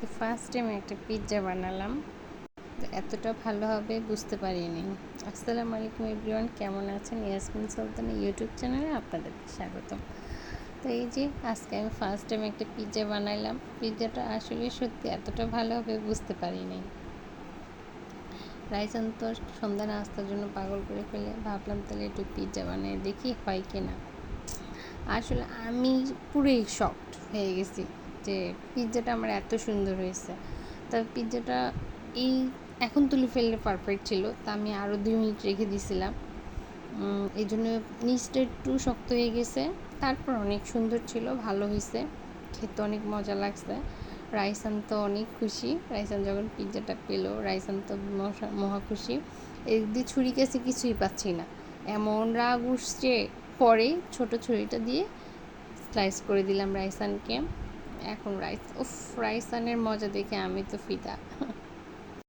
আজকে first time একটা pizza বানালাম। তো এতটা ভালো হবে বুঝতে পারিনি। আসসালামু আলাইকুম এভরিওয়ান কেমন আছেন? ইয়াসমিন সুলতানের ইউটিউব চ্যানেলে আপনাদেরকে স্বাগতম। তো এই যে আজকে আমি ফার্স্ট টাইম একটা পিৎজা বানাইলাম পিৎজাটা আসলে সত্যি এতটা ভালো হবে বুঝতে পারিনি। রাইসান তো সন্ধ্যা নাস্তার জন্য পাগল করে ফেলে। ভাবলাম তাহলে একটু পিৎজা বানিয়ে দেখি হয় কি না আসলে আমি পুরোই শকড হয়ে গেছি। যে পিৎজাটা আমার এত সুন্দর হয়েছে। তবে পিৎজাটা এই এখন তুলে ফেললে পারফেক্ট ছিল, তা আমি আরও দুই মিনিট রেখে দিয়েছিলাম এই জন্য নিচটা একটু শক্ত হয়ে গেছে, তারপর অনেক সুন্দর ছিল, ভালো হয়েছে, খেতে অনেক মজা লাগছে। রাইসান তো অনেক খুশি, রাইসান যখন পিৎজাটা পেল, রাইসান তো মহা খুশি। এদিক ছুরি কাছে কিছুই পাচ্ছি না, এমন রাগ উঠছে। পরে ছোট ছুরিটা দিয়ে স্লাইস করে দিলাম রাইসানকে। এখন রাইস উফ রাইসানের মজা দেখে আমি তো ফিদা